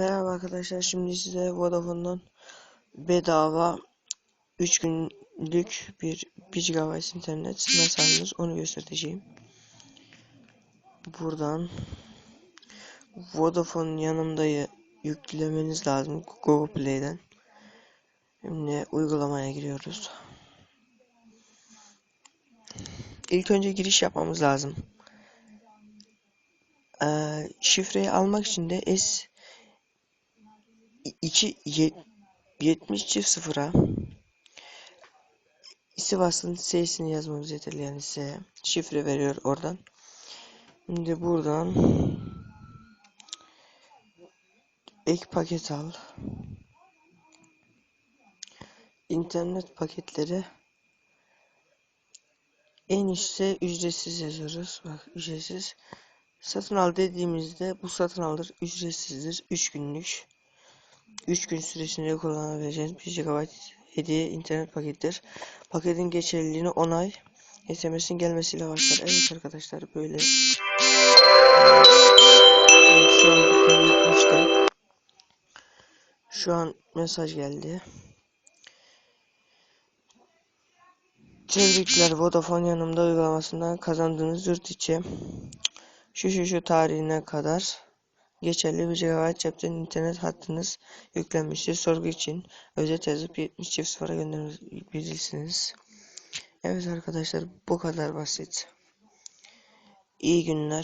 Merhaba arkadaşlar. Şimdi size Vodafone'dan bedava 3 günlük bir 1 GB internet nasıl onu göstereceğim. Buradan Vodafone yanımdayı yüklemeniz lazım Google Play'den. Şimdi uygulamaya giriyoruz. İlk önce giriş yapmamız lazım. Ee, şifreyi almak için de S 2 70 çift sıfıra Sivas'ın S'sini yazmamız yeterli yani S şifre veriyor oradan. Şimdi buradan ek paket al. İnternet paketleri en üstte ücretsiz yazıyoruz. Bak ücretsiz. Satın al dediğimizde bu satın alır ücretsizdir. 3 günlük. 3 gün süresinde kullanabileceğiniz 1 GB hediye internet pakettir. Paketin geçerliliğini onay SMS'in gelmesiyle başlar. Evet arkadaşlar böyle şu an yüklemiştim. Şu an mesaj geldi. Tebrikler Vodafone yanımda uygulamasından kazandığınız yurt içi şu şu şu tarihine kadar geçerli 1 GB cepten internet hattınız yüklenmiştir. Sorgu için özet yazıp 70 çift sıfıra gönderebilirsiniz. Evet arkadaşlar bu kadar basit. İyi günler.